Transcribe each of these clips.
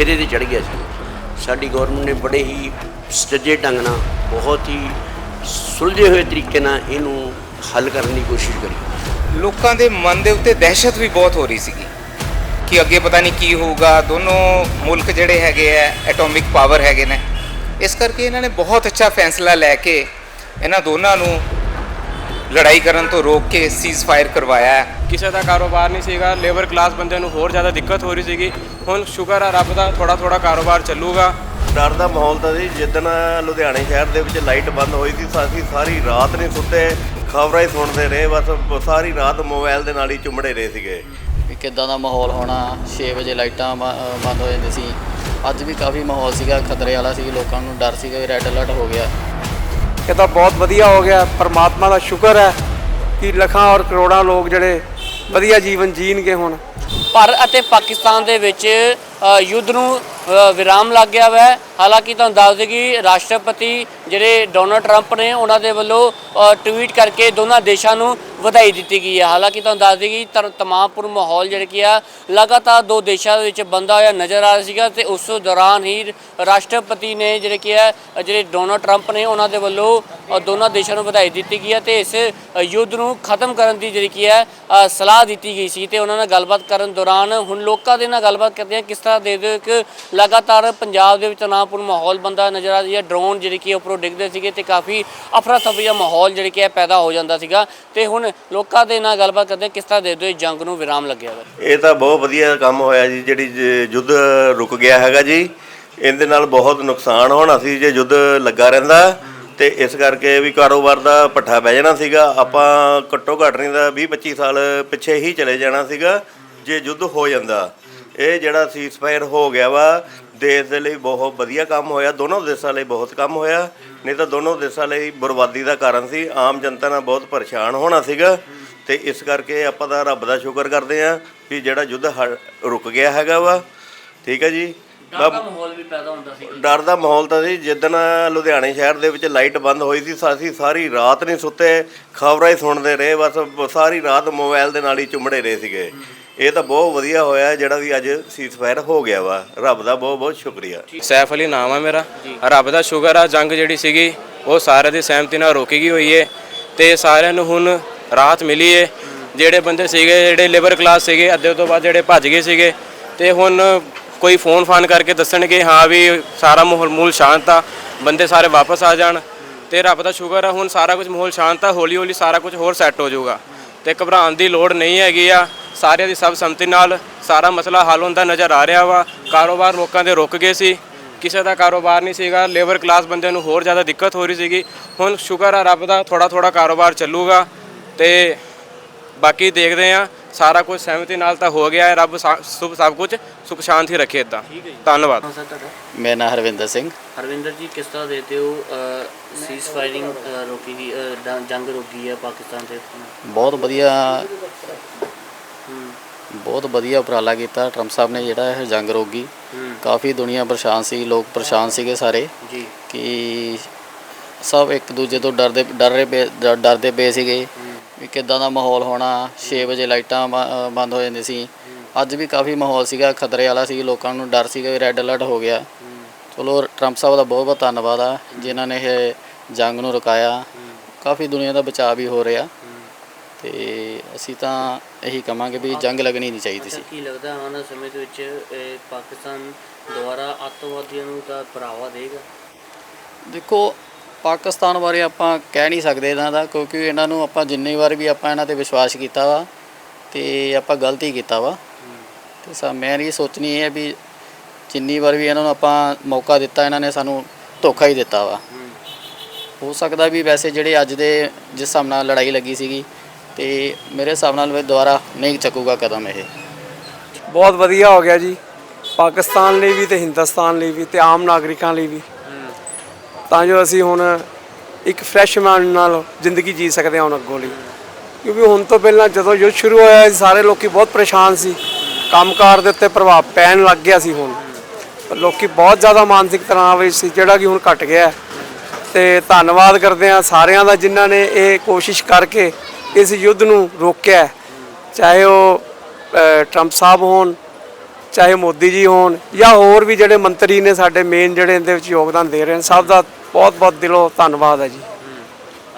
ਸਿਰੇ ਤੇ ਚੜ ਗਿਆ ਸੀ। ਸਾਡੀ ਗਵਰਨਮੈਂਟ ਨੇ ਬੜੇ ਹੀ ਸਟੱਜੇ ਢੰਗ ਨਾਲ, ਬਹੁਤ ਹੀ ਸੁਲਝੇ ਹੋਏ ਤਰੀਕੇ ਨਾਲ ਇਹਨੂੰ ਹੱਲ ਕਰਨ ਦੀ ਕੋਸ਼ਿਸ਼ ਕਰੀ। ਲੋਕਾਂ ਦੇ ਮਨ ਦੇ ਉੱਤੇ ਦਹਿਸ਼ਤ ਵੀ ਬਹੁਤ ਹੋ ਰਹੀ ਸੀਗੀ ਕਿ ਅੱਗੇ ਪਤਾ ਨਹੀਂ ਕੀ ਹੋਊਗਾ। ਦੋਨੋਂ ਮੁਲਕ ਜਿਹੜੇ ਹੈਗੇ ਆ ਐਟੋਮਿਕ ਪਾਵਰ ਹੈਗੇ ਨੇ। ਇਸ ਕਰਕੇ ਇਹਨਾਂ ਨੇ ਬਹੁਤ ਅੱਛਾ ਫੈਸਲਾ ਲੈ ਕੇ ਇਹਨਾਂ ਦੋਨਾਂ ਨੂੰ ਲੜਾਈ ਕਰਨ ਤੋਂ ਰੋਕ ਕੇ ਸੀਜ਼ ਫਾਇਰ ਕਰਵਾਇਆ ਹੈ। ਕਿਸੇ ਦਾ ਕਾਰੋਬਾਰ ਨਹੀਂ ਸੀਗਾ ਲੇਬਰ ਕਲਾਸ ਬੰਦਿਆਂ ਨੂੰ ਹੋਰ ਜ਼ਿਆਦਾ ਦਿੱਕਤ ਹੋ ਰਹੀ ਸੀਗੀ। ਹੁਣ ਸ਼ੁਕਰ ਆ ਰੱਬ ਦਾ ਥੋੜਾ ਥੋੜਾ ਕਾਰੋਬਾਰ ਚੱਲੂਗਾ। ਡਰ ਦਾ ਮਾਹੌਲ ਤਾਂ ਸੀ ਜਿੱਦਣ ਲੁਧਿਆਣੇ ਸ਼ਹਿਰ ਦੇ ਵਿੱਚ ਲਾਈਟ ਬੰਦ ਹੋਈ ਸੀ ਅਸੀਂ ਸਾਰੀ ਰਾਤ ਨਹੀਂ ਸੁੱਤੇ ਖਬਰਾਂ ਹੀ ਸੁਣਦੇ ਰਹੇ ਬਸ ਸਾਰੀ ਰਾਤ ਮੋਬਾਈਲ ਦੇ ਨਾਲ ਹੀ ਚੁੰਮੜੇ ਰਹੇ ਸੀਗੇ। ਕਿੱਦਾਂ ਦਾ ਮਾਹੌਲ ਹੋਣਾ 6 ਵਜੇ ਲਾਈਟਾਂ ਬੰਦ ਹੋ ਜਾਂਦੀ ਸੀ। ਅੱਜ ਵੀ ਕਾਫੀ ਮਾਹੌਲ ਸੀਗਾ ਖਤਰੇ ਵਾਲਾ ਸੀ ਲੋਕਾਂ ਨੂੰ ਡਰ ਸੀਗਾ ਵੀ ਰੈੱਡ ਅਲਰਟ ਹੋ ਗਿਆ। ਇਹ ਤਾਂ ਬਹੁਤ ਵਧੀਆ ਹੋ ਗਿਆ। ਪਰਮਾਤਮਾ ਦਾ ਸ਼ੁਕਰ ਹੈ ਕਿ ਲੱਖਾਂ ਔਰ ਕਰੋੜਾਂ ਲੋਕ ਜਿਹੜੇ ਵਧੀਆ ਜੀਵਨ ਜੀਣਗੇ ਹੁਣ। ਭਾਰਤ ਅਤੇ ਪਾਕਿਸਤਾਨ ਦੇ ਵਿੱਚ ਯੁੱਧ ਨੂੰ ਵਿਰਾਮ ਲੱਗ ਗਿਆ ਹੈ ਹਾਲਾਂਕਿ ਤੁਹਾਨੂੰ ਦੱਸ ਦੇ ਕਿ ਰਾਸ਼ਟਰਪਤੀ ਜਿਹੜੇ ਡੋਨਲਡ ਟਰੰਪ ਨੇ, ਉਹਨਾਂ ਦੇ ਵੱਲੋਂ ਟਵੀਟ ਕਰਕੇ ਦੋਨਾਂ ਦੇਸ਼ਾਂ ਨੂੰ ਵਧਾਈ ਦਿੱਤੀ ਗਈ ਹੈ ਹਾਲਾਂਕਿ ਤੁਹਾਨੂੰ ਦੱਸ ਦੇ ਕਿ ਤਮਾਮਪੁਰ ਮਾਹੌਲ ਜਿਹੜਾ ਕੀ ਆ, ਲਗਾਤਾਰ ਦੋ ਦੇਸ਼ਾਂ ਦੇ ਵਿੱਚ ਬੰਦਾ ਹੋਇਆ ਨਜ਼ਰ ਆ ਰਿਹਾ ਸੀਗਾ ਤੇ ਉਸ ਦੌਰਾਨ ਹੀ ਰਾਸ਼ਟਰਪਤੀ ਨੇ ਜਿਹੜੇ ਕੀ ਹੈ ਜਿਹੜੇ ਡੋਨਲਡ ਟਰੰਪ ਨੇ ਉਹਨਾਂ ਦੇ ਵੱਲੋਂ ਦੋਨਾਂ ਦੇਸ਼ਾਂ ਨੂੰ ਵਧਾਈ ਦਿੱਤੀ ਗਈ ਹੈ ਤੇ ਇਸ ਯੁੱਧ ਨੂੰ ਖਤਮ ਕਰਨ ਦੀ ਜਿਹੜੀ ਕੀ ਹੈ ਸਲਾਹ ਦਿੱਤੀ ਗਈ ਸੀ ਤੇ ਉਹਨਾਂ ਨਾਲ ਗੱਲਬਾਤ ਕਰਨ ਦੌਰਾਨ ਹੁਣ ਲੋਕਾਂ ਦੇ ਨਾਲ ਗੱਲਬਾਤ ਕਰਦੇ ਆ ਕਿਸ ਤਰ੍ਹਾਂ ਦੇ ਦਿਓ ਕਿ ਲਗਾਤਾਰ ਪੰਜਾਬ ਦੇ ਵਿੱਚ ਤਣਾਅਪੂਰਨ ਮਾਹੌਲ ਬੰਦਾ ਨਜ਼ਰ ਆ ਰਹੀ ਹੈ ਡਰੋਨ ਜਿਹੜੀ ਕਿ ਉੱਪਰੋਂ ਡਿੱਗਦੇ ਸੀਗੇ ਤੇ ਕਾਫੀ ਅਫਰਾ ਤਫਰੀ ਦਾ ਮਾਹੌਲ ਜਿਹੜੇ ਕਿ ਹੈ ਪੈਦਾ ਹੋ ਜਾਂਦਾ ਸੀਗਾ ਤੇ ਹੁਣ ਲੋਕਾਂ ਦੇ ਨਾਲ ਗੱਲਬਾਤ ਕਰਦੇ ਕਿਸ ਤਰ੍ਹਾਂ ਦੇ ਦਿਓ ਜੰਗ ਨੂੰ ਵਿਰਾਮ ਲੱਗਿਆ ਵਾ? ਇਹ ਤਾਂ ਬਹੁਤ ਵਧੀਆ ਕੰਮ ਹੋਇਆ ਜੀ, ਜਿਹੜੀ ਜ- ਯੁੱਧ ਰੁਕ ਗਿਆ ਹੈਗਾ ਜੀ, ਇਹਦੇ ਨਾਲ ਬਹੁਤ ਨੁਕਸਾਨ ਹੋਣਾ ਸੀ ਜੇ ਯੁੱਧ ਲੱਗਾ ਰਹਿੰਦਾ। ਤੇ ਇਸ ਕਰਕੇ ਵੀ ਕਾਰੋਬਾਰ ਦਾ ਪੱਠਾ ਬਹਿ ਜਾਣਾ ਸੀਗਾ। ਆਪਾਂ ਘੱਟੋ ਘੱਟ ਨਹੀਂ ਦਾ 20 25 ਸਾਲ ਪਿੱਛੇ ਹੀ ਚਲੇ ਜਾਣਾ ਸੀਗਾ, ਜੇ ਯੁੱਧ ਹੋ ਜਾਂਦਾ। ਇਹ ਜਿਹੜਾ ਸੀਜ਼ਫਾਇਰ ਹੋ ਗਿਆ ਵਾ ਦੇਸ਼ ਦੇ ਲਈ ਬਹੁਤ ਵਧੀਆ ਕੰਮ ਹੋਇਆ ਦੋਨੋਂ ਦੇਸ਼ਾਂ ਲਈ ਬਹੁਤ ਕੰਮ ਹੋਇਆ ਨਹੀਂ ਤਾਂ ਦੋਨੋਂ ਦੇਸ਼ਾਂ ਲਈ ਬਰਬਾਦੀ ਦਾ ਕਾਰਨ ਸੀ ਆਮ ਜਨਤਾ ਨਾਲ ਬਹੁਤ ਪਰੇਸ਼ਾਨ ਹੋਣਾ ਸੀਗਾ ਤੇ ਇਸ ਕਰਕੇ ਆਪਾਂ ਦਾ ਰੱਬ ਦਾ ਸ਼ੁਕਰ ਕਰਦੇ ਆਂ ਵੀ ਜਿਹੜਾ ਯੁੱਧ ਰੁਕ ਗਿਆ ਹੈਗਾ ਵਾ ਠੀਕ ਹੈ ਜੀ? ਡਰ ਦਾ ਮਾਹੌਲ ਵੀ ਪੈਦਾ ਹੁੰਦਾ ਸੀ। ਡਰ ਦਾ ਮਾਹੌਲ ਤਾਂ ਸੀ ਜਿੱਦਣ ਲੁਧਿਆਣੇ ਸ਼ਹਿਰ ਦੇ ਵਿੱਚ ਲਾਈਟ ਬੰਦ ਹੋਈ ਸੀ ਅਸੀਂ ਸਾਰੀ ਰਾਤ ਨਹੀਂ ਸੁੱਤੇ ਖਬਰਾਂ ਹੀ ਸੁਣਦੇ ਰਹੇ ਬਸ ਸਾਰੀ ਰਾਤ ਮੋਬਾਈਲ ਦੇ ਨਾਲ ਹੀ ਚੁੰਮੜੇ ਰਹੇ ਸੀਗੇ। ਇਹ ਤਾਂ ਬਹੁਤ ਵਧੀਆ ਹੋਇਆ ਜਿਹੜਾ ਵੀ ਅੱਜ ਸੀਜ਼ਫਾਇਰ ਹੋ ਗਿਆ ਵਾ। ਰੱਬ ਦਾ ਬਹੁਤ ਬਹੁਤ ਸ਼ੁਕਰੀਆ। ਸੈਫ ਅਲੀ ਨਾਮ ਆ ਮੇਰਾ। ਰੱਬ ਦਾ ਸ਼ੁਕਰ ਆ, ਜੰਗ ਜਿਹੜੀ ਸੀਗੀ, ਉਹ ਸਾਰਿਆਂ ਦੀ ਸਹਿਮਤੀ ਨਾਲ ਰੋਕੀ ਗਈ ਹੋਈ ਏ। ਤੇ ਸਾਰਿਆਂ ਨੂੰ ਹੁਣ ਰਾਹਤ ਮਿਲੀ ਏ। ਜਿਹੜੇ ਬੰਦੇ ਸੀਗੇ, ਜਿਹੜੇ ਲੇਬਰ ਕਲਾਸ ਸੀਗੇ, ਅੱਧੇ ਤੋਂ ਬਾਅਦ ਜਿਹੜੇ ਭੱਜ ਗਏ ਸੀਗੇ, ਤੇ ਹੁਣ ਕੋਈ ਫੋਨ ਫਾਨ ਕਰਕੇ ਦੱਸਣਗੇ, ਹਾਂ ਵੀ ਸਾਰਾ ਮਾਹੌਲ ਮੂਲ ਸ਼ਾਂਤ ਆ, ਬੰਦੇ ਸਾਰੇ ਵਾਪਸ ਆ ਜਾਣ। ਤੇ ਰੱਬ ਦਾ ਸ਼ੁਕਰ ਆ, ਹੁਣ ਸਾਰਾ ਕੁਝ ਮਾਹੌਲ ਸ਼ਾਂਤ ਆ ਹੌਲੀ ਹੌਲੀ ਸਾਰਾ ਕੁਝ ਹੋਰ ਸੈੱਟ ਹੋ ਜਾਊਗਾ। ਤੇ ਘਬਰਾਉਣ ਦੀ ਲੋੜ ਨਹੀਂ ਹੈਗੀ ਆ। ਸਾਰਿਆਂ ਦੀ ਸਭ ਸੰਮਤੀ ਨਾਲ ਸਾਰਾ ਮਸਲਾ ਹੱਲ ਹੁੰਦਾ ਨਜ਼ਰ ਆ ਰਿਹਾ ਵਾ। ਕਾਰੋਬਾਰ ਲੋਕਾਂ ਦੇ ਰੁਕ ਗਏ ਸੀ। ਕਿਸੇ ਦਾ ਕਾਰੋਬਾਰ ਨਹੀਂ ਸੀਗਾ। ਲੇਬਰ ਕਲਾਸ ਬੰਦਿਆਂ ਨੂੰ ਹੋਰ ਜ਼ਿਆਦਾ ਦਿੱਕਤ ਹੋ ਰਹੀ ਸੀਗੀ। ਹੁਣ ਸ਼ੁਕਰ ਆ ਰੱਬ ਦਾ ਥੋੜਾ ਥੋੜਾ ਕਾਰੋਬਾਰ ਚੱਲੂਗਾ ਤੇ ਬਾਕੀ ਦੇਖਦੇ ਆ ਸਾਰਾ ਕੁਝ ਸਹਿਮਤੀ ਨਾਲ ਤਾਂ ਹੋ ਗਿਆ ਹੈ। ਰੱਬ ਸਾ- ਸੁਭ ਸਭ ਕੁਝ ਸੁਖ ਸ਼ਾਂਤੀ ਰੱਖੇ ਇਦਾਂ ਧੰਨਵਾਦ। ਮੇਰਾ ਨਾਮ ਹਰਵਿੰਦਰ ਸਿੰਘ। ਹਰਵਿੰਦਰ ਜੀ ਕਿਸ ਤਰ੍ਹਾਂ ਦੇਤੇ ਹੋ? ਸੀਜ਼ ਫਾਇਰਿੰਗ ਰੋਕੀ ਗਈ ਜੰਗ ਰੋਕੀ ਹੈ ਪਾਕਿਸਤਾਨ ਤੇ ਬਹੁਤ ਵਧੀਆ ਬਹੁਤ ਵਧੀਆ ਉਪਰਾਲਾ ਕੀਤਾ। ਟਰੰਪ ਸਾਹਿਬ ਨੇ ਜਿਹੜਾ ਇਹ ਜੰਗ ਰੋਕੀ। ਕਾਫੀ ਦੁਨੀਆ ਪਰੇਸ਼ਾਨ ਸੀ ਲੋਕ ਪਰੇਸ਼ਾਨ ਸੀਗੇ ਸਾਰੇ। ਜੀ। ਕਿ ਸਭ ਇੱਕ ਦੂਜੇ ਤੋਂ ਡਰਦੇ ਡਰਦੇ ਪਏ ਡ- ਡਰਦੇ ਪਏ ਸੀਗੇ। ਵੀ ਕਿੱਦਾਂ ਦਾ ਮਾਹੌਲ ਹੋਣਾ 6 ਵਜੇ ਲਾਈਟਾਂ ਬੰਦ ਹੋ ਜਾਂਦੀ ਸੀ। ਅੱਜ ਵੀ ਕਾਫੀ ਮਾਹੌਲ ਸੀਗਾ ਖਤਰੇ ਵਾਲਾ ਸੀ। ਲੋਕਾਂ ਨੂੰ ਡਰ ਸੀਗਾ ਵੀ ਰੈੱਡ ਅਲਰਟ ਹੋ ਗਿਆ। ਚਲੋ ਟਰੰਪ ਸਾਹਿਬ ਦਾ ਬਹੁਤ ਬਹੁਤ ਧੰਨਵਾਦ ਆ ਜਿਨ੍ਹਾਂ ਨੇ ਇਹ ਜੰਗ ਨੂੰ ਰੁਕਾਇਆ। ਕਾਫੀ ਦੁਨੀਆ ਦਾ ਬਚਾਅ ਵੀ ਹੋ ਰਿਹਾ। ਤੇ ਅਸੀਂ ਤਾਂ ਇਹੀ ਕਵਾਂਗੇ ਵੀ ਜੰਗ ਲੱਗਣੀ ਨਹੀਂ ਚਾਹੀਦੀ ਸੀ। ਕੀ ਲੱਗਦਾ ਆਉਣ ਵਾਲੇ ਸਮੇਂ ਦੇ ਵਿੱਚ ਇਹ ਪਾਕਿਸਤਾਨ ਦੁਆਰਾ ਅੱਤਵਾਦੀਆਂ ਨੂੰ ਤਾਂ ਬੜਾਵਾ ਦੇਗਾ ਦੇਖੋ ਪਾਕਿਸਤਾਨ ਬਾਰੇ ਆਪਾਂ ਕਹਿ ਨਹੀਂ ਸਕਦੇ ਇਹਨਾਂ ਦਾ ਕਿਉਂਕਿ ਇਹਨਾਂ ਨੂੰ ਆਪਾਂ ਜਿੰਨੀ ਵਾਰ ਵੀ ਆਪਾਂ ਇਹਨਾਂ ਤੇ ਵਿਸ਼ਵਾਸ ਕੀਤਾ ਵਾ ਤੇ ਆਪਾਂ ਗਲਤੀ ਕੀਤਾ ਵਾ। ਤੇ ਸਾ ਮੈਂ ਇਹ ਸੋਚਣੀ ਇਹ ਹੈ ਵੀ ਜਿੰਨੀ ਵਾਰ ਵੀ ਇਹਨਾਂ ਨੂੰ ਆਪਾਂ ਮੌਕਾ ਦਿੱਤਾ ਇਹਨਾਂ ਨੇ ਸਾਨੂੰ ਧੋਖਾ ਹੀ ਦਿੱਤਾ ਵਾ। ਹੋ ਸਕਦਾ ਵੀ ਵੈਸੇ ਜਿਹੜੇ ਅੱਜ ਦੇ ਜਿਸ ਹਿਸਾਬ ਨਾਲ ਲੜਾਈ ਲੱਗੀ ਸੀਗੀ ਤੇ ਮੇਰੇ ਹਿਸਾਬ ਨਾਲ ਵੀ ਦੁਬਾਰਾ ਨਹੀਂ ਚੱਕੂਗਾ ਕਦਮ ਇਹ। ਬਹੁਤ ਵਧੀਆ ਹੋ ਗਿਆ ਜੀ। ਪਾਕਿਸਤਾਨ ਲਈ ਵੀ ਤੇ ਹਿੰਦੁਸਤਾਨ ਲਈ ਵੀ ਤੇ ਆਮ ਨਾਗਰਿਕਾਂ ਲਈ ਵੀ। ਤਾਂ ਜੋ ਅਸੀਂ ਹੁਣ ਇੱਕ ਫਰੈਸ਼ ਮਾਈਂਡ ਨਾਲ ਜ਼ਿੰਦਗੀ ਜੀ ਸਕਦੇ ਹਾਂ ਹੁਣ ਅੱਗੋਂ ਲਈ। ਕਿਉਂਕਿ ਹੁਣ ਤੋਂ ਪਹਿਲਾਂ ਜਦੋਂ ਯੁੱਧ ਸ਼ੁਰੂ ਹੋਇਆ ਸੀ, ਸਾਰੇ ਲੋਕੀ ਬਹੁਤ ਪਰੇਸ਼ਾਨ ਸੀ। ਕੰਮਕਾਰ ਦੇ ਉੱਤੇ ਪ੍ਰਭਾਵ ਪੈਣ ਲੱਗ ਗਿਆ ਸੀ ਹੁਣ। ਪਰ ਲੋਕੀ ਬਹੁਤ ਜ਼ਿਆਦਾ ਮਾਨਸਿਕ ਤਣਾਅ ਵਿੱਚ ਸੀ, ਜਿਹੜਾ ਕਿ ਹੁਣ ਘਟ ਗਿਆ। ਹੈ। ਤੇ ਧੰਨਵਾਦ ਕਰਦੇ ਹਾਂ ਸਾਰਿਆਂ ਦਾ ਜਿਨ੍ਹਾਂ ਨੇ ਇਹ ਕੋਸ਼ਿਸ਼ ਕਰਕੇ ਇਸ ਯੁੱਧ ਨੂੰ ਰੋਕਿਆ। ਚਾਹੇ ਉਹ ਟਰੰਪ ਸਾਹਿਬ ਹੋਣ ਚਾਹੇ ਮੋਦੀ ਜੀ ਹੋਣ ਜਾਂ ਹੋਰ ਵੀ ਜਿਹੜੇ ਮੰਤਰੀ ਨੇ ਸਾਡੇ ਮੇਨ ਜਿਹੜੇ ਇਹਦੇ ਵਿੱਚ ਯੋਗਦਾਨ ਦੇ ਰਹੇ ਨੇ ਸਭ ਦਾ ਬਹੁਤ ਬਹੁਤ ਦਿਲੋਂ ਧੰਨਵਾਦ ਹੈ ਜੀ।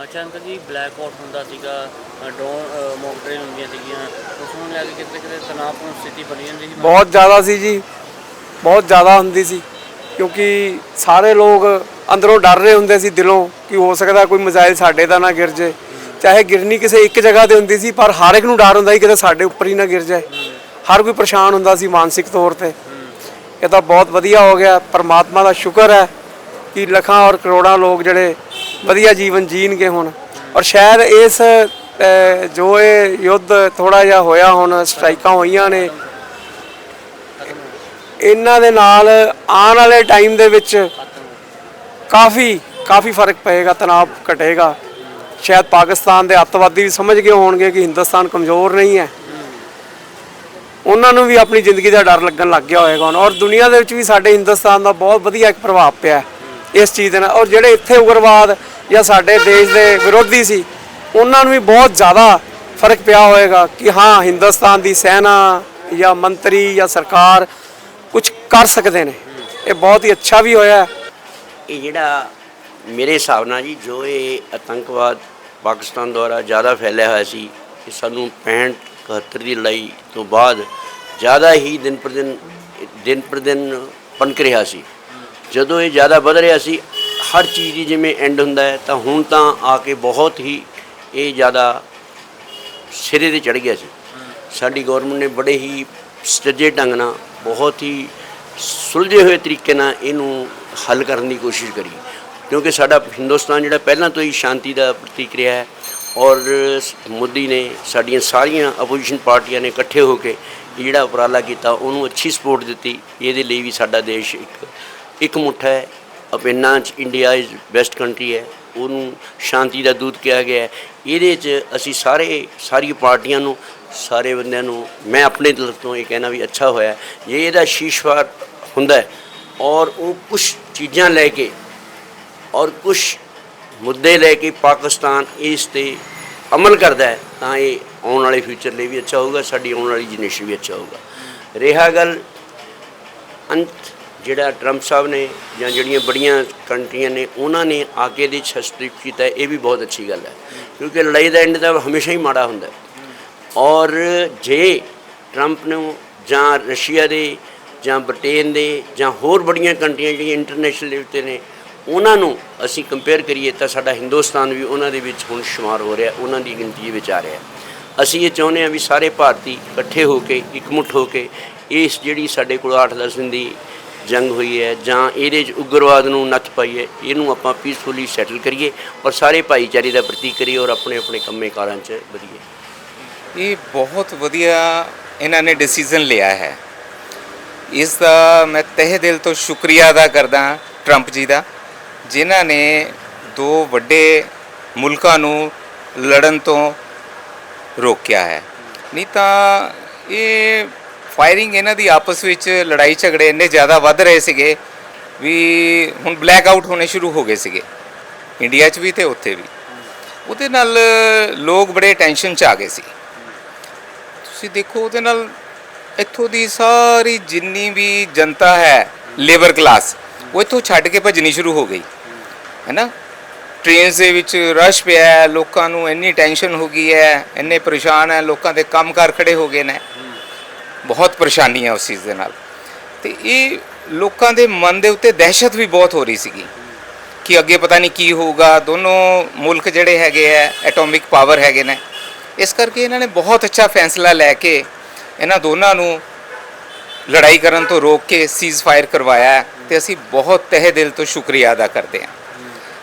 ਅੱਛਾ ਅੰਕਲ ਜੀ ਬਲੈਕ ਆਊਟ ਹੁੰਦਾ ਸੀਗਾ ਡਰੋਨ ਮੌਕ ਡਰਿਲ ਹੁੰਦੀਆਂ ਸੀਗੀਆਂ। ਉਸ ਨੂੰ ਲੈ ਕੇ ਕਿਤੇ ਕਿਤੇ ਤਣਾਅਪੂਰਨ ਸਥਿਤੀ ਬਣੀ ਜਾਂਦੀ ਸੀ। ਬਹੁਤ ਜ਼ਿਆਦਾ ਸੀ ਜੀ। ਬਹੁਤ ਜ਼ਿਆਦਾ ਹੁੰਦੀ ਸੀ। ਕਿਉਂਕਿ ਸਾਰੇ ਲੋਕ ਅੰਦਰੋਂ ਡਰ ਰਹੇ ਹੁੰਦੇ ਸੀ ਦਿਲੋਂ ਕਿ ਹੋ ਸਕਦਾ ਕੋਈ ਮਿਜ਼ਾਈਲ ਸਾਡੇ ਦਾ ਨਾ ਗਿਰ ਚਾਹੇ ਗਿਰਨੀ ਕਿਸੇ ਇੱਕ ਜਗ੍ਹਾ ਤੇ ਹੁੰਦੀ ਸੀ, ਪਰ ਹਰ ਇੱਕ ਨੂੰ ਡਰ ਹੁੰਦਾ ਸੀ ਕਿਤੇ ਸਾਡੇ ਉੱਪਰ ਹੀ ਨਾ ਗਿਰ ਜਾਏ। ਹਰ ਕੋਈ ਪਰੇਸ਼ਾਨ ਹੁੰਦਾ ਸੀ ਮਾਨਸਿਕ ਤੌਰ ਤੇ। ਇਹ ਤਾਂ ਬਹੁਤ ਵਧੀਆ ਹੋ ਗਿਆ। ਪਰਮਾਤਮਾ ਦਾ ਸ਼ੁਕਰ ਹੈ ਕਿ ਲੱਖਾਂ ਔਰ ਕਰੋੜਾਂ ਲੋਕ ਜਿਹੜੇ ਵਧੀਆ ਜੀਵਨ ਜੀਣਗੇ ਹੁਣ। ਔਰ ਸ਼ਾਇਦ ਇਸ ਜੋ ਇਹ ਯੁੱਧ ਥੋੜਾ ਜਿਹਾ ਹੋਇਆ ਹੁਣ, ਸਟ੍ਰਾਈਕਾਂ ਹੋਈਆਂ ਨੇ, ਇਹਨਾਂ ਦੇ ਨਾਲ ਆਉਣ ਵਾਲੇ ਟਾਈਮ ਦੇ ਵਿੱਚ ਕਾਫੀ ਕਾਫੀ ਫ਼ਰਕ ਪਏਗਾ, ਤਣਾਅ ਘਟੇਗਾ। ਸ਼ਾਇਦ ਪਾਕਿਸਤਾਨ ਦੇ ਅੱਤਵਾਦੀ ਵੀ ਸਮਝ ਗਏ ਹੋਣਗੇ ਕਿ ਹਿੰਦੁਸਤਾਨ ਕਮਜ਼ੋਰ ਨਹੀਂ ਹੈ। ਉਹਨਾਂ ਨੂੰ ਵੀ ਆਪਣੀ ਜ਼ਿੰਦਗੀ ਦਾ ਡਰ ਲੱਗਣ ਲੱਗ ਗਿਆ ਹੋਏਗਾ ਔਰ ਦੁਨੀਆ ਦੇ ਵਿੱਚ ਵੀ ਸਾਡੇ ਹਿੰਦੁਸਤਾਨ ਦਾ ਬਹੁਤ ਵਧੀਆ ਇੱਕ ਪ੍ਰਭਾਵ ਪਿਆ ਇਸ ਚੀਜ਼ ਦੇ ਨਾਲ। ਔਰ ਜਿਹੜੇ ਇੱਥੇ ਉਗਰਵਾਦ ਜਾਂ ਸਾਡੇ ਦੇਸ਼ ਦੇ ਵਿਰੋਧੀ ਸੀ, ਉਹਨਾਂ ਨੂੰ ਵੀ ਬਹੁਤ ਜ਼ਿਆਦਾ ਫ਼ਰਕ ਪਿਆ ਹੋਏਗਾ ਕਿ ਹਾਂ, ਹਿੰਦੁਸਤਾਨ ਦੀ ਸੈਨਾ ਜਾਂ ਮੰਤਰੀ ਜਾਂ ਸਰਕਾਰ ਕੁਝ ਕਰ ਸਕਦੇ ਨੇ। ਇਹ ਬਹੁਤ ਹੀ ਅੱਛਾ ਵੀ ਹੋਇਆ ਇਹ ਜਿਹੜਾ ਮੇਰੇ ਹਿਸਾਬ ਨਾਲ ਜੀ, ਜੋ ਇਹ ਆਤੰਕਵਾਦ ਪਾਕਿਸਤਾਨ ਦੁਆਰਾ ਜ਼ਿਆਦਾ ਫੈਲਿਆ ਹੋਇਆ ਸੀ ਕਿ ਸਾਨੂੰ 65 71 ਦੀ ਲੜਾਈ ਤੋਂ ਬਾਅਦ ਜ਼ਿਆਦਾ ਹੀ ਦਿਨ ਪਰ ਦਿਨ ਦਿਨ ਪਰ ਦਿਨ ਪਨਕ ਰਿਹਾ ਸੀ। ਜਦੋਂ ਇਹ ਜ਼ਿਆਦਾ ਵਧ ਰਿਹਾ ਸੀ, ਹਰ ਚੀਜ਼ ਦੀ ਜਿਵੇਂ ਐਂਡ ਹੁੰਦਾ ਹੈ, ਤਾਂ ਹੁਣ ਤਾਂ ਆ ਕੇ ਬਹੁਤ ਹੀ ਇਹ ਜ਼ਿਆਦਾ ਸਿਰੇ ਤੇ ਚੜ ਗਿਆ ਸੀ। ਸਾਡੀ ਗਵਰਨਮੈਂਟ ਨੇ ਬੜੇ ਹੀ ਸਟੱਜੇ ਢੰਗ ਨਾਲ, ਬਹੁਤ ਹੀ ਸੁਲਝੇ ਹੋਏ ਤਰੀਕੇ ਨਾਲ ਇਹਨੂੰ ਹੱਲ ਕਰਨ ਦੀ ਕੋਸ਼ਿਸ਼ ਕਰੀ। ਕਿਉਂਕਿ ਸਾਡਾ ਹਿੰਦੁਸਤਾਨ ਜਿਹੜਾ ਪਹਿਲਾਂ ਤੋਂ ਹੀ ਸ਼ਾਂਤੀ ਦਾ ਪ੍ਰਤੀਕ ਰਿਹਾ ਹੈ ਔਰ ਮੋਦੀ ਨੇ ਸਾਡੀਆਂ ਸਾਰੀਆਂ ਆਪੋਜੀਸ਼ਨ ਪਾਰਟੀਆਂ ਨੇ ਇਕੱਠੇ ਹੋ ਕੇ ਜਿਹੜਾ ਉਪਰਾਲਾ ਕੀਤਾ, ਉਹਨੂੰ ਅੱਛੀ ਸਪੋਰਟ ਦਿੱਤੀ, ਇਹਦੇ ਲਈ ਵੀ ਸਾਡਾ ਦੇਸ਼ ਇੱਕ ਇੱਕ ਮੁੱਠਾ ਹੈ। ਅਪਿੰਨਾ ਚ ਇੰਡੀਆ ਇਜ਼ ਬੈਸਟ ਕੰਟਰੀ ਹੈ, ਉਹਨੂੰ ਸ਼ਾਂਤੀ ਦਾ ਦੂਤ ਕਿਹਾ ਗਿਆ ਹੈ। ਇਹਦੇ 'ਚ ਅਸੀਂ ਸਾਰੇ ਸਾਰੀ ਪਾਰਟੀਆਂ ਨੂੰ, ਸਾਰੇ ਬੰਦਿਆਂ ਨੂੰ, ਮੈਂ ਆਪਣੇ ਦਿਲ ਤੋਂ ਇਹ ਕਹਿਣਾ ਵੀ ਅੱਛਾ ਹੋਇਆ ਜੇ ਇਹਦਾ ਸ਼ੀਸ਼ਵਾਰ ਹੁੰਦਾ ਔਰ ਉਹ ਕੁਝ ਚੀਜ਼ਾਂ ਲੈ ਕੇ ਔਰ ਕੁਝ ਮੁੱਦੇ ਲੈ ਕੇ ਪਾਕਿਸਤਾਨ ਇਸ ਤੇ ਅਮਲ ਕਰਦਾ ਹੈ, ਤਾਂ ਇਹ ਆਉਣ ਵਾਲੇ ਫਿਊਚਰ ਲਈ ਵੀ ਅੱਛਾ ਹੋਊਗਾ, ਸਾਡੀ ਆਉਣ ਵਾਲੀ ਜਨਰੇਸ਼ਨ ਵੀ ਅੱਛਾ ਹੋਊਗਾ। ਰਿਹਾ ਗੱਲ ਅੰਤ ਜਿਹੜਾ ਟਰੰਪ ਸਾਹਿਬ ਨੇ ਜਾਂ ਜਿਹੜੀਆਂ ਬੜੀਆਂ ਕੰਟਰੀਆਂ ਨੇ, ਉਹਨਾਂ ਨੇ ਆ ਕੇ ਇਹਦੇ 'ਚ ਹਸਤਕਸ਼ੇਪ ਕੀਤਾ ਇਹ ਵੀ ਬਹੁਤ ਅੱਛੀ ਗੱਲ ਹੈ। ਕਿਉਂਕਿ ਲੜਾਈ ਦਾ ਐਂਡ ਤਾਂ ਹਮੇਸ਼ਾ ਹੀ ਮਾੜਾ ਹੁੰਦਾ ਹੈ। ਔਰ ਜੇ ਟਰੰਪ ਨੂੰ ਜਾਂ ਰਸ਼ੀਆ ਦੇ ਜਾਂ ਬ੍ਰਿਟੇਨ ਦੇ ਜਾਂ ਹੋਰ ਬੜੀਆਂ ਕੰਟਰੀਆਂ ਜਿਹੜੀਆਂ ਇੰਟਰਨੈਸ਼ਨਲ ਲੈਵਲ ਤੇ ਨੇ ਉਹਨਾਂ ਨੂੰ ਅਸੀਂ ਕੰਪੇਅਰ ਕਰੀਏ ਤਾਂ ਸਾਡਾ ਹਿੰਦੁਸਤਾਨ ਵੀ ਉਹਨਾਂ ਦੇ ਵਿੱਚ ਹੁਣ ਸ਼ੁਮਾਰ ਹੋ ਰਿਹਾ, ਉਹਨਾਂ ਦੀ ਗਿਣਤੀ ਵਿੱਚ ਆ ਰਿਹਾ। ਅਸੀਂ ਇਹ ਚਾਹੁੰਦੇ ਹਾਂ ਵੀ ਸਾਰੇ ਭਾਰਤੀ ਇਕੱਠੇ ਹੋ ਕੇ, ਇਕਮੁੱਠ ਹੋ ਕੇ ਇਸ ਜਿਹੜੀ ਸਾਡੇ ਕੋਲ 8-10 ਦਿਨ ਦੀ ਜੰਗ ਹੋਈ ਹੈ ਜਾਂ ਇਹਦੇ 'ਚ ਉਗਰਵਾਦ ਨੂੰ ਨੱਥ ਪਾਈਏ, ਇਹਨੂੰ ਆਪਾਂ ਪੀਸਫੁਲੀ ਸੈਟਲ ਕਰੀਏ ਔਰ ਸਾਰੇ ਭਾਈਚਾਰੇ ਦਾ ਪ੍ਰਤੀਕ ਕਰੀਏ ਔਰ ਆਪਣੇ ਆਪਣੇ ਕੰਮੇ ਕਾਰਾਂ 'ਚ ਵਧੀਏ। ਇਹ ਬਹੁਤ ਵਧੀਆ ਇਹਨਾਂ ਨੇ ਡਿਸੀਜਨ ਲਿਆ ਹੈ। ਇਸ ਦਾ ਮੈਂ ਤਹਿ ਦਿਲ ਤੋਂ ਸ਼ੁਕਰੀਆ ਅਦਾ ਕਰਦਾ ਟਰੰਪ ਜੀ ਦਾ। ਜਿਨ੍ਹਾਂ ਨੇ ਦੋ ਵੱਡੇ ਮੁਲਕਾਂ ਨੂੰ ਲੜਨ ਤੋਂ ਰੋਕਿਆ ਹੈ। ਨਹੀਂ ਤਾਂ ਇਹ ਫਾਇਰਿੰਗ ਇਹਨਾਂ ਦੀ ਆਪਸ ਵਿੱਚ ਲੜਾਈ ਝਗੜੇ ਇੰਨੇ ਜ਼ਿਆਦਾ ਵੱਧ ਰਹੇ ਸੀਗੇ ਵੀ ਹੁਣ ਬਲੈਕ ਆਊਟ ਹੋਣੇ ਸ਼ੁਰੂ ਹੋ ਗਏ ਸੀਗੇ। ਇੰਡੀਆ 'ਚ ਵੀ ਤੇ ਉੱਥੇ ਵੀ। ਉਹਦੇ ਨਾਲ ਲੋਕ ਬੜੇ ਟੈਨਸ਼ਨ 'ਚ ਆ ਗਏ ਸੀ। ਤੁਸੀਂ ਦੇਖੋ ਉਹਦੇ ਨਾਲ ਇੱਥੋਂ ਦੀ ਸਾਰੀ ਜਿੰਨੀ ਵੀ ਜਨਤਾ ਹੈ ਲੇਬਰ ਕਲਾਸ ਉਹ ਇੱਥੋਂ ਛੱਡ ਕੇ ਭੱਜਣੀ ਸ਼ੁਰੂ ਹੋ ਗਈ। ਹੈਨਾ? ਟ੍ਰੇਨਸ ਦੇ ਵਿੱਚ ਰਸ਼ ਪਿਆ ਹੈ, ਲੋਕਾਂ ਨੂੰ ਇੰਨੀ ਟੈਨਸ਼ਨ ਹੋ ਗਈ ਹੈ, ਇੰਨੇ ਪਰੇਸ਼ਾਨ ਹੈ, ਲੋਕਾਂ ਦੇ ਕੰਮਕਾਰ ਖੜੇ ਹੋ ਗਏ ਨੇ। ਬਹੁਤ ਪਰੇਸ਼ਾਨੀ ਹੈ ਉਸ ਚੀਜ਼ ਦੇ ਨਾਲ। ਤੇ ਇਹ ਲੋਕਾਂ ਦੇ ਮਨ ਦੇ ਉੱਤੇ ਦਹਿਸ਼ਤ ਵੀ ਬਹੁਤ ਹੋ ਰਹੀ ਸੀਗੀ ਕਿ ਅੱਗੇ ਪਤਾ ਨਹੀਂ ਕੀ ਹੋਊਗਾ। ਦੋਨੋਂ ਮੁਲਕ ਜਿਹੜੇ ਹੈਗੇ ਆ ਐਟੋਮਿਕ ਪਾਵਰ ਹੈਗੇ ਨੇ। ਇਸ ਕਰਕੇ ਇਹਨਾਂ ਨੇ ਬਹੁਤ ਅੱਛਾ ਫੈਸਲਾ ਲੈ ਕੇ ਇਹਨਾਂ ਦੋਨਾਂ ਨੂੰ ਲੜਾਈ ਕਰਨ ਤੋਂ ਰੋਕ ਕੇ ਸੀਜ਼ ਫਾਇਰ ਕਰਵਾਇਆ ਹੈ ਤੇ ਅਸੀਂ ਬਹੁਤ ਤਹਿ ਦਿਲ ਤੋਂ ਸ਼ੁਕਰੀਆ ਅਦਾ ਕਰਦੇ ਹਾਂ।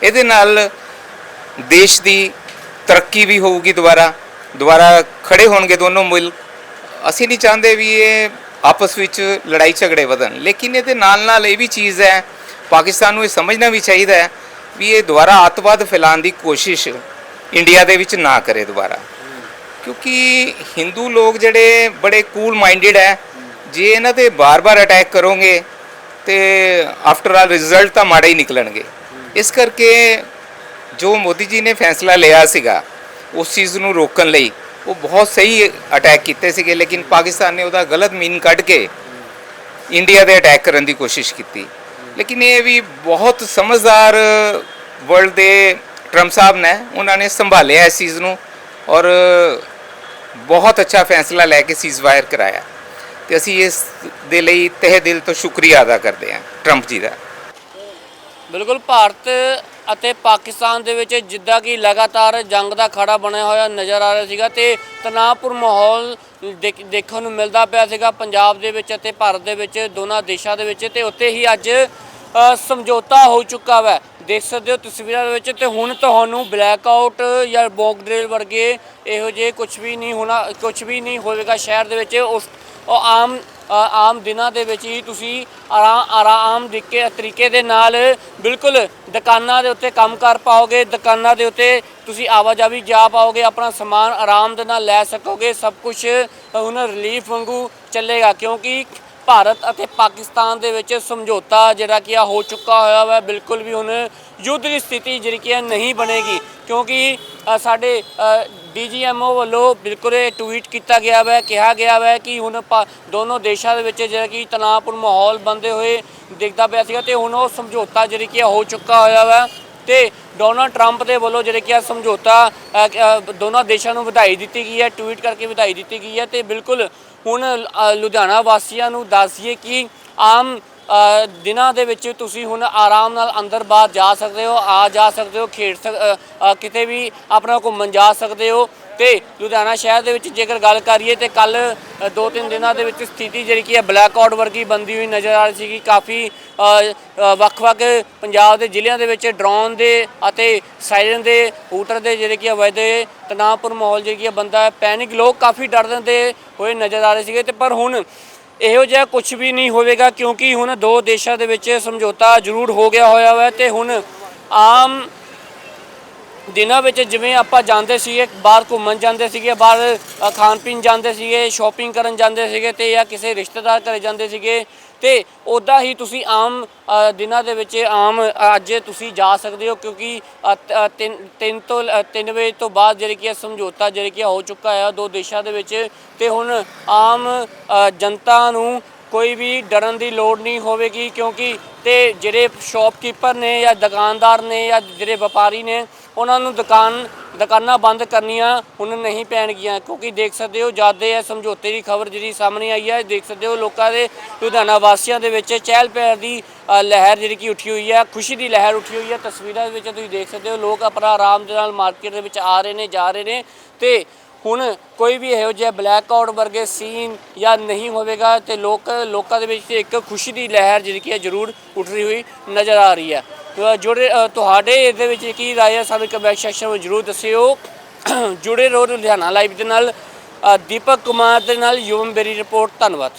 ਇਹਦੇ ਨਾਲ ਦੇਸ਼ ਦੀ ਤਰੱਕੀ ਵੀ ਹੋਊਗੀ ਦੁਬਾਰਾ। ਦੁਬਾਰਾ ਖੜੇ ਹੋਣਗੇ ਦੋਨੋਂ ਮੁਲਕ ਅਸੀਂ ਨਹੀਂ ਚਾਹੁੰਦੇ ਵੀ ਇਹ ਆਪਸ ਵਿੱਚ ਲੜਾਈ ਝਗੜੇ ਵਧਣ। ਲੇਕਿਨ ਇਹਦੇ ਨਾਲ ਨਾਲ ਇਹ ਵੀ ਚੀਜ਼ ਹੈ, ਪਾਕਿਸਤਾਨ ਨੂੰ ਇਹ ਸਮਝਣਾ ਵੀ ਚਾਹੀਦਾ ਹੈ ਵੀ ਇਹ ਦੁਬਾਰਾ ਅੱਤਵਾਦ ਫੈਲਾਉਣ ਦੀ ਕੋਸ਼ਿਸ਼ ਇੰਡੀਆ ਦੇ ਵਿੱਚ ਨਾ ਕਰੇ ਦੁਬਾਰਾ। ਕਿਉਂਕਿ ਹਿੰਦੂ ਲੋਕ ਜਿਹੜੇ ਬੜੇ ਕੂਲ ਮਾਈਂਡਡ ਹੈ, ਜੇ ਇਹਨਾਂ ਤੇ ਬਾਰ-ਬਾਰ ਅਟੈਕ ਕਰੋਗੇ ਤੇ ਆਫਟਰ ਆਲ ਰਿਜ਼ਲਟ ਤਾਂ ਮਾੜੇ ਹੀ ਨਿਕਲਣਗੇ। ਇਸ ਕਰਕੇ ਜੋ ਮੋਦੀ ਜੀ ਨੇ ਫੈਸਲਾ ਲਿਆ ਸੀਗਾ, ਉਸ ਚੀਜ਼ ਨੂੰ ਰੋਕਣ ਲਈ, ਉਹ ਬਹੁਤ ਸਹੀ ਅਟੈਕ ਕੀਤੇ ਸੀਗੇ, ਲੇਕਿਨ ਪਾਕਿਸਤਾਨ ਨੇ ਉਹਦਾ ਗਲਤ ਮੀਨ ਕੱਢ ਕੇ ਇੰਡੀਆ ਦੇ ਅਟੈਕ ਕਰਨ ਦੀ ਕੋਸ਼ਿਸ਼ ਕੀਤੀ। ਲੇਕਿਨ ਇਹ ਵੀ ਬਹੁਤ ਸਮਝਦਾਰ ਵਰਲਡ ਦੇ ਟਰੰਪ ਸਾਹਿਬ ਨੇ, ਉਹਨਾਂ ਨੇ ਸੰਭਾਲਿਆ ਇਸ ਚੀਜ਼ ਨੂੰ ਔਰ ਬਹੁਤ ਅੱਛਾ ਫੈਸਲਾ ਲੈ ਕੇ ਸੀਜ਼ਫਾਇਰ ਕਰਾਇਆ। ਤੇ ਅਸੀਂ ਇਸ ਦੇ ਲਈ ਤਹਿ ਦਿਲ ਤੋਂ ਸ਼ੁਕਰੀਆ ਅਦਾ ਕਰਦੇ ਹਾਂ ਟਰੰਪ ਜੀ ਦਾ। ਬਿਲਕੁਲ ਭਾਰਤ ਅਤੇ ਪਾਕਿਸਤਾਨ ਦੇ ਵਿੱਚ ਜਿੱਦਾਂ ਕਿ ਲਗਾਤਾਰ ਜੰਗ ਦਾ ਖੜਾ ਬਣਿਆ ਹੋਇਆ ਨਜ਼ਰ ਆ ਰਿਹਾ ਸੀਗਾ ਤੇ ਤਣਾਅਪੂਰ ਮਾਹੌਲ ਦੇਖਣ ਨੂੰ ਮਿਲਦਾ ਪਿਆ ਸੀਗਾ ਪੰਜਾਬ ਦੇ ਵਿੱਚ ਅਤੇ ਭਾਰਤ ਦੇ ਵਿੱਚ, ਦੋਨਾਂ ਦੇਸ਼ਾਂ ਦੇ ਵਿੱਚ ਤੇ ਉੱਤੇ ਹੀ ਅੱਜ ਸਮਝੌਤਾ ਹੋ ਚੁੱਕਾ ਵਾ। ਦੇਖ ਸਕਦੇ ਹੋ ਤਸਵੀਰਾਂ ਦੇ ਵਿੱਚ ਤੇ ਹੁਣ ਤੁਹਾਨੂੰ ਬਲੈਕ ਆਊਟ ਜਾਂ ਬੌਕ ਡਰਿਲ ਵਰਗੇ ਇਹੋ ਜਿਹੇ ਕੁਝ ਵੀ ਨਹੀਂ ਹੋਣਾ ਕੁਝ ਵੀ ਨਹੀਂ ਹੋਵੇਗਾ ਸ਼ਹਿਰ ਦੇ ਵਿੱਚ। ਉਸ, ਉਹ ਆਮ ਆਮ ਦਿਨਾਂ ਦੇ ਵਿੱਚ ਹੀ ਤੁਸੀਂ ਆਰਾ- ਆਰਾਮ ਦਿੱਕੇ, ਤਰੀਕੇ ਦੇ ਨਾਲ ਬਿਲਕੁਲ ਦੁਕਾਨਾਂ ਦੇ ਉੱਤੇ ਕੰਮ ਕਰ ਪਾਓਗੇ, ਦੁਕਾਨਾਂ ਦੇ ਉੱਤੇ ਤੁਸੀਂ ਆਵਾਜਾਈ ਜਾ ਪਾਓਗੇ, ਆਪਣਾ ਸਮਾਨ ਆਰਾਮ ਦੇ ਨਾਲ ਲੈ ਸਕੋਗੇ, ਸਭ ਕੁਝ ਹੁਣ ਰਿਲੀਫ ਵਾਂਗੂ ਚੱਲੇਗਾ, ਕਿਉਂਕਿ ਭਾਰਤ ਅਤੇ ਪਾਕਿਸਤਾਨ ਦੇ ਵਿੱਚ ਸਮਝੌਤਾ ਜਿਹੜਾ ਕਿ ਆ ਹੋ ਚੁੱਕਾ ਹੋਇਆ ਵਾ, ਬਿਲਕੁਲ ਵੀ ਹੁਣ ਯੁੱਧ ਦੀ ਸਥਿਤੀ ਜਿਹੜੀ ਕਿ ਹੈ ਨਹੀਂ ਬਣੇਗੀ ਕਿਉਂਕਿ ਅ, ਸਾਡੇ ਡੀਜੀਐਮਓ ਵੱਲੋਂ ਬਿਲਕੁਲ ਇਹ ਟਵੀਟ ਕੀਤਾ ਗਿਆ ਵਾ ਕਿਹਾ ਗਿਆ ਵਾ ਕਿ ਹੁਣ ਪਾ- ਦੋਨੋਂ ਦੇਸ਼ਾਂ ਦੇ ਵਿੱਚ ਜਿਹੜਾ ਕਿ ਤਣਾਅਪੂਰਨ ਮਾਹੌਲ ਬੰਦੇ ਹੋਏ ਦਿਖਦਾ ਪਿਆ ਸੀਗਾ ਤੇ ਹੁਣ ਉਹ ਸਮਝੌਤਾ ਜਿਹੜੀ ਕਿ ਹੋ ਚੁੱਕਾ ਹੋਇਆ ਵਾ ਤੇ ਡੋਨਲਡ ਟਰੰਪ ਦੇ ਵੱਲੋਂ ਜਿਹੜੇ ਕਿ ਆ ਸਮਝੌਤਾ ਦੋਨਾਂ ਦੇਸ਼ਾਂ ਨੂੰ ਵਧਾਈ ਦਿੱਤੀ ਗਈ ਹੈ ਟਵੀਟ ਕਰਕੇ ਵਧਾਈ ਦਿੱਤੀ ਗਈ ਹੈ ਤੇ ਬਿਲਕੁਲ ਹੁਣ ਲੁਧਿਆਣਾ ਵਾਸੀਆਂ ਨੂੰ ਦੱਸੀਏ ਕਿ ਆਮ ਦਿਨਾਂ ਦੇ ਵਿੱਚ ਤੁਸੀਂ ਹੁਣ ਆਰਾਮ ਨਾਲ ਅੰਦਰ ਬਾਹਰ ਜਾ ਸਕਦੇ ਹੋ, ਆ ਜਾ ਸਕਦੇ ਹੋ, ਖੇਡ ਸਕ ਕਿਤੇ ਵੀ ਆਪਣਾ ਘੁੰਮਣ ਜਾ ਸਕਦੇ ਹੋ। ਤੇ ਲੁਧਿਆਣਾ ਸ਼ਹਿਰ ਦੇ ਵਿੱਚ ਜੇਕਰ ਗੱਲ ਕਰੀਏ ਤੇ ਕੱਲ ਦੋ ਤਿੰਨ ਦਿਨਾਂ ਦੇ ਵਿੱਚ ਸਥਿਤੀ ਜਿਹੜੀ ਕੀ ਹੈ ਬਲੈਕ ਆਊਟ ਵਰਗੀ ਬੰਦੀ ਹੋਈ ਨਜ਼ਰ ਆ ਰਹੀ ਸੀਗੀ। ਕਾਫੀ ਵੱਖ-ਵੱਖ ਪੰਜਾਬ ਦੇ ਜ਼ਿਲ੍ਹਿਆਂ ਦੇ ਵਿੱਚ ਡਰੋਨ ਦੇ ਅਤੇ ਸਾਇਰਨ ਦੇ, ਹੂਟਰ ਦੇ ਜਿਹੜੇ ਕੀ ਵਜਦੇ ਤਣਾਅਪੂਰਨ ਮਾਹੌਲ ਜਿਹੜੀ ਕੀ ਹੈ, ਬੰਦਾ ਪੈਨਿਕ ਲੋਕ ਕਾਫੀ ਡਰ ਦਿੰਦੇ ਹੋਏ ਨਜ਼ਰ ਆ ਰਹੇ ਸੀਗੇ। ਤੇ ਪਰ ਹੁਣ ਇਹੋ ਜਿਹਾ ਕੁਝ ਵੀ ਨਹੀਂ ਹੋਵੇਗਾ ਕਿਉਂਕਿ ਹੁਣ ਦੋ ਦੇਸ਼ਾਂ ਦੇ ਵਿੱਚ ਸਮਝੌਤਾ ਜ਼ਰੂਰ ਹੋ ਗਿਆ ਹੋਇਆ ਹੈ ਤੇ ਹੁਣ ਆਮ ਦਿਨਾਂ ਵਿੱਚ ਜਿਵੇਂ ਆਪਾਂ ਜਾਂਦੇ ਸੀਗੇ, ਬਾਹਰ ਘੁੰਮਣ ਜਾਂਦੇ ਸੀਗੇ, ਬਾਹਰ ਖਾਣ ਪੀਣ ਜਾਂਦੇ ਸੀਗੇ ਸ਼ਾਪਿੰਗ ਕਰਨ ਜਾਂਦੇ ਸੀਗੇ ਤੇ ਜਾਂ ਕਿਸੇ ਰਿਸ਼ਤੇਦਾਰ ਘਰੇ ਜਾਂਦੇ ਸੀਗੇ ਤੇ ਉਦਾਂ ਹੀ ਤੁਸੀਂ ਆਮ ਦਿਨਾਂ ਦੇ ਵਿੱਚ ਆਮ ਅੱਜ ਤੁਸੀਂ ਜਾ ਸਕਦੇ ਹੋ ਕਿਉਂਕਿ ਅ, ਤਿੰਨ ਤਿੰਨ ਤੋਂ 3 ਵਜੇ ਤੋਂ ਬਾਅਦ ਜਿਹੜੇ ਕਿ ਸਮਝੌਤਾ ਜਿਹੜੇ ਕਿ ਹੋ ਚੁੱਕਾ ਹੈ ਦੋ ਦੇਸ਼ਾਂ ਦੇ ਵਿੱਚ ਤੇ ਹੁਣ ਆਮ ਜਨਤਾ ਨੂੰ ਕੋਈ ਵੀ ਡਰਨ ਦੀ ਲੋੜ ਨਹੀਂ ਹੋਵੇਗੀ ਕਿਉਂਕਿ ਤੇ ਜਿਹੜੇ ਸ਼ਾਪਕੀਪਰ ਨੇ ਜਾਂ ਦੁਕਾਨਦਾਰ ਨੇ ਜਾਂ ਜਿਹੜੇ ਵਪਾਰੀ ਨੇ ਉਹਨਾਂ ਨੂੰ ਦੁਕਾਨ ਦੁਕਾਨਾਂ ਬੰਦ ਕਰਨੀਆਂ ਹੁਣ ਨਹੀਂ ਪੈਣਗੀਆਂ, ਕਿਉਂਕਿ ਦੇਖ ਸਕਦੇ ਹੋ ਜਿਆਦੇ ਹੈ ਸਮਝੌਤੇ ਦੀ ਖਬਰ ਜਿਹੜੀ ਸਾਹਮਣੇ ਆਈ ਹੈ, ਦੇਖ ਸਕਦੇ ਹੋ ਲੋਕਾਂ ਦੇ ਲੁਧਿਆਣਾ ਵਾਸੀਆਂ ਦੇ ਵਿੱਚ ਚਹਿਲ ਪਹਿਲ ਦੀ ਲਹਿਰ ਜਿਹੜੀ ਕਿ ਉੱਠੀ ਹੋਈ ਹੈ, ਖੁਸ਼ੀ ਦੀ ਲਹਿਰ ਉੱਠੀ ਹੋਈ ਹੈ, ਤਸਵੀਰਾਂ ਦੇ ਵਿੱਚ ਤੁਸੀਂ ਦੇਖ ਸਕਦੇ ਹੋ ਲੋਕ ਆਪਣਾ ਆਰਾਮ ਦੇ ਨਾਲ ਮਾਰਕੀਟ ਦੇ ਵਿੱਚ ਆ ਰਹੇ ਨੇ, ਜਾ ਰਹੇ ਨੇ ਤੇ ਹੁਣ ਕੋਈ ਵੀ ਇਹੋ ਜਿਹਾ ਬਲੈਕ ਆਊਟ ਵਰਗੇ ਸੀਨ ਜਾਂ ਨਹੀਂ ਹੋਵੇਗਾ ਤੇ ਲੋਕ, ਲੋਕਾਂ ਦੇ ਵਿੱਚ ਇੱਕ ਖੁਸ਼ੀ ਦੀ ਲਹਿਰ ਜਿਹੜੀ ਕਿ ਜ਼ਰੂਰ ਉੱਠ ਰਹੀ ਹੋਈ ਨਜ਼ਰ ਆ ਰਹੀ ਹੈ। ਜੁੜੇ ਤੁਹਾਡੇ ਇਹਦੇ ਵਿੱਚ ਕੀ ਰਾਏ ਹੈ ਸਾਨੂੰ ਕਮੈਂਟ ਸੈਕਸ਼ਨ ਵਿੱਚ ਜ਼ਰੂਰ ਦੱਸਿਓ। ਜੁੜੇ ਰਹੋ ਲੁਧਿਆਣਾ ਲਾਈਵ ਦੇ ਨਾਲ। ਦੀਪਕ ਕੁਮਾਰ ਦੇ ਨਾਲ ਯੂਮ ਬੇਰੀ ਰਿਪੋਰਟ ਧੰਨਵਾਦ।